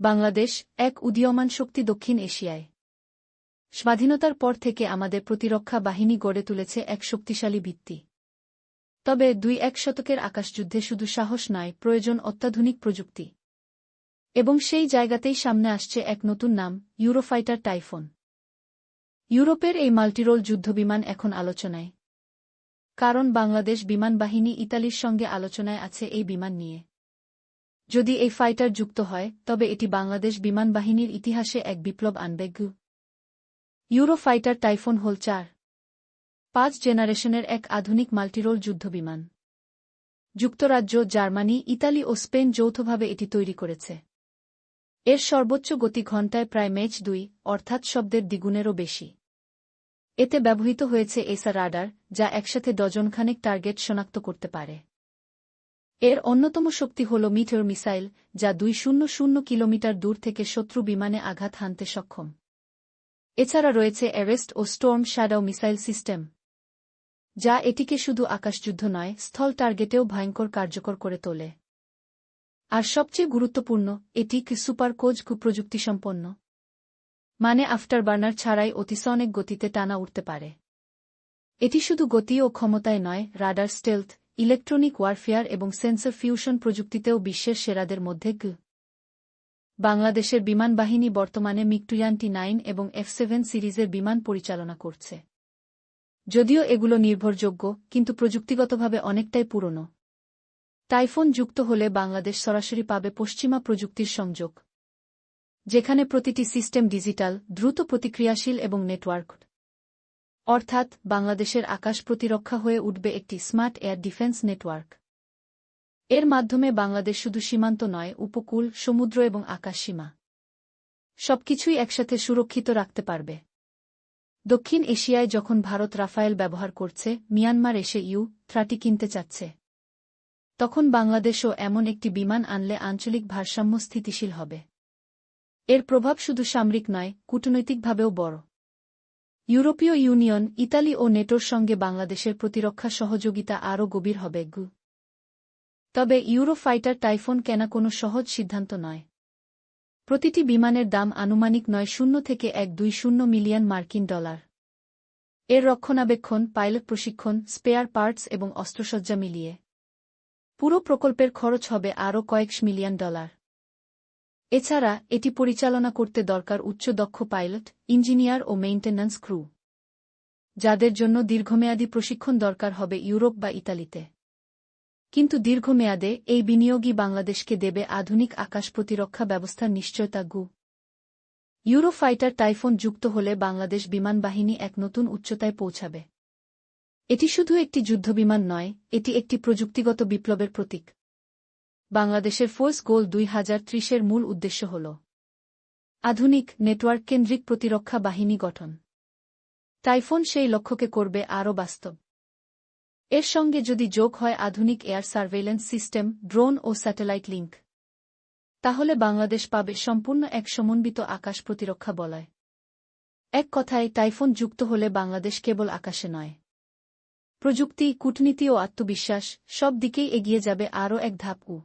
বাংলাদেশ এক উদীয়মান শক্তি দক্ষিণ এশিয়ায়। স্বাধীনতার পর থেকে আমাদের প্রতিরক্ষা বাহিনী গড়ে তুলেছে এক শক্তিশালী ভিত্তি। তবে দুই এক শতকের আকাশযুদ্ধে শুধু সাহস নয়, প্রয়োজন অত্যাধুনিক প্রযুক্তি। এবং সেই জায়গাতেই সামনে আসছে এক নতুন নাম, ইউরোফাইটার টাইফোন। ইউরোপের এই মাল্টিরোল যুদ্ধবিমান এখন আলোচনায়। কারণ বাংলাদেশ বিমান বাহিনী ইতালির সঙ্গে আলোচনায় আছে এই বিমান নিয়ে। যদি এই ফাইটার যুক্ত হয়, তবে এটি বাংলাদেশ বিমান বাহিনীর ইতিহাসে এক বিপ্লব আনবে গু। ইউরো ফাইটার টাইফোন হোল চার। পাঁচ জেনারেশনের এক আধুনিক মাল্টিরোল যুদ্ধবিমান যুক্তরাজ্য, জার্মানি, ইতালি ও স্পেন যৌথভাবে এটি তৈরি করেছে। এর সর্বোচ্চ গতি ঘণ্টায় প্রায় মেচ দুই, অর্থাৎ শব্দের দ্বিগুণেরও বেশি। এতে ব্যবহৃত হয়েছে এসা রাডার, যা একসাথে ডজনখানেক টার্গেট শনাক্ত করতে পারে। এর অন্যতম শক্তি হল মিটার মিসাইল, যা দুই শূন্য শূন্য কিলোমিটার দূর থেকে শত্রু বিমানে আঘাত হানতে সক্ষম। এছাড়া রয়েছে অ্যারেস্ট ও স্টোর্ম শ্যাডাও মিসাইল সিস্টেম, যা এটিকে শুধু আকাশযুদ্ধ নয়, স্থল টার্গেটেও ভয়ঙ্কর কার্যকর করে তোলে। আর সবচেয়ে গুরুত্বপূর্ণ, এটি কি সুপার কোজ কুপ্রযুক্তিসম্পন্ন মানে আফটার বার্নার ছাড়াই অতিসনেক গতিতে টানা উঠতে পারে। এটি শুধু গতি ও ক্ষমতায় নয়, রাডার স্টেলথ ইলেকট্রনিক ওয়ারফেয়ার এবং সেন্সর ফিউশন প্রযুক্তিতেও বিশ্বের সেরাদের মধ্যে গ। বাংলাদেশের বিমান বাহিনী বর্তমানে মিকটুয়ান্টি নাইন এবং এফ সেভেন সিরিজের বিমান পরিচালনা করছে। যদিও এগুলো নির্ভরযোগ্য, কিন্তু প্রযুক্তিগতভাবে অনেকটাই পুরনো। টাইফোন যুক্ত হলে বাংলাদেশ সরাসরি পাবে পশ্চিমা প্রযুক্তির সংযোগ। যেখানে প্রতিটি সিস্টেম ডিজিটাল, দ্রুত প্রতিক্রিয়াশীল এবং নেটওয়ার্ক অর্থাৎ বাংলাদেশের আকাশ প্রতিরক্ষা হয়ে উঠবে একটি স্মার্ট এয়ার ডিফেন্স নেটওয়ার্ক। এর মাধ্যমে বাংলাদেশ শুধু সীমান্ত নয়, উপকূল, সমুদ্র এবং আকাশ সীমা সবকিছুই একসাথে সুরক্ষিত রাখতে পারবে। দক্ষিণ এশিয়ায় যখন ভারত রাফায়েল ব্যবহার করছে, মিয়ানমার এসে ইউ থ্রাটি কিনতে চাচ্ছে। তখন বাংলাদেশও এমন একটি বিমান আনলে আঞ্চলিক ভারসাম্য স্থিতিশীল হবে। এর প্রভাব শুধু সামরিক নয়, কূটনৈতিকভাবেও বড়। ইউরোপীয় ইউনিয়ন, ইতালি ও নেটোর সঙ্গে বাংলাদেশের প্রতিরক্ষা সহযোগিতা আরও গভীর হবে, গু। তবে ইউরো ফাইটার টাইফোন কেনা কোনো সহজ সিদ্ধান্ত নয়। প্রতিটি বিমানের দাম আনুমানিক নয় শূন্য থেকে এক দুই শূন্য মিলিয়ন মার্কিন ডলার। এর রক্ষণাবেক্ষণ, পাইলট প্রশিক্ষণ, স্পেয়ার পার্টস এবং অস্ত্রসজ্জা মিলিয়ে। পুরো প্রকল্পের খরচ হবে আরও কয়েক মিলিয়ন ডলার। এছাড়া, এটি পরিচালনা করতে দরকার উচ্চ দক্ষ পাইলট, ইঞ্জিনিয়ার ও মেইন্টেন্যান্স ক্রু, যাদের জন্য দীর্ঘমেয়াদী প্রশিক্ষণ দরকার হবে ইউরোপ বা ইতালিতে। কিন্তু দীর্ঘমেয়াদে, এই বিনিয়োগই বাংলাদেশকে দেবে আধুনিক আকাশ প্রতিরক্ষা ব্যবস্থার নিশ্চয়তা গু। ইউরো ফাইটার টাইফোন যুক্ত হলে বাংলাদেশ বিমান বাহিনী এক নতুন উচ্চতায় পৌঁছাবে। এটি শুধু একটি যুদ্ধবিমান নয়, এটি একটি প্রযুক্তিগত বিপ্লবের প্রতীক। বাংলাদেশের ফোর্স গোল দুই হাজার ত্রিশের মূল উদ্দেশ্য হল আধুনিক নেটওয়ার্ক কেন্দ্রিক প্রতিরক্ষা বাহিনী গঠন। টাইফোন সেই লক্ষ্যকে করবে আরও বাস্তব। এর সঙ্গে যদি যোগ হয় আধুনিক এয়ার সার্ভেইলেন্স সিস্টেম, ড্রোন ও স্যাটেলাইট লিঙ্ক তাহলে বাংলাদেশ পাবে সম্পূর্ণ এক সমন্বিত আকাশ প্রতিরক্ষা বলয়। এক কথায়, টাইফোন যুক্ত হলে বাংলাদেশ কেবল আকাশে নয়। প্রযুক্তি, কূটনীতি ও আত্মবিশ্বাস সব দিকেই এগিয়ে যাবে আরও এক ধাপ উ।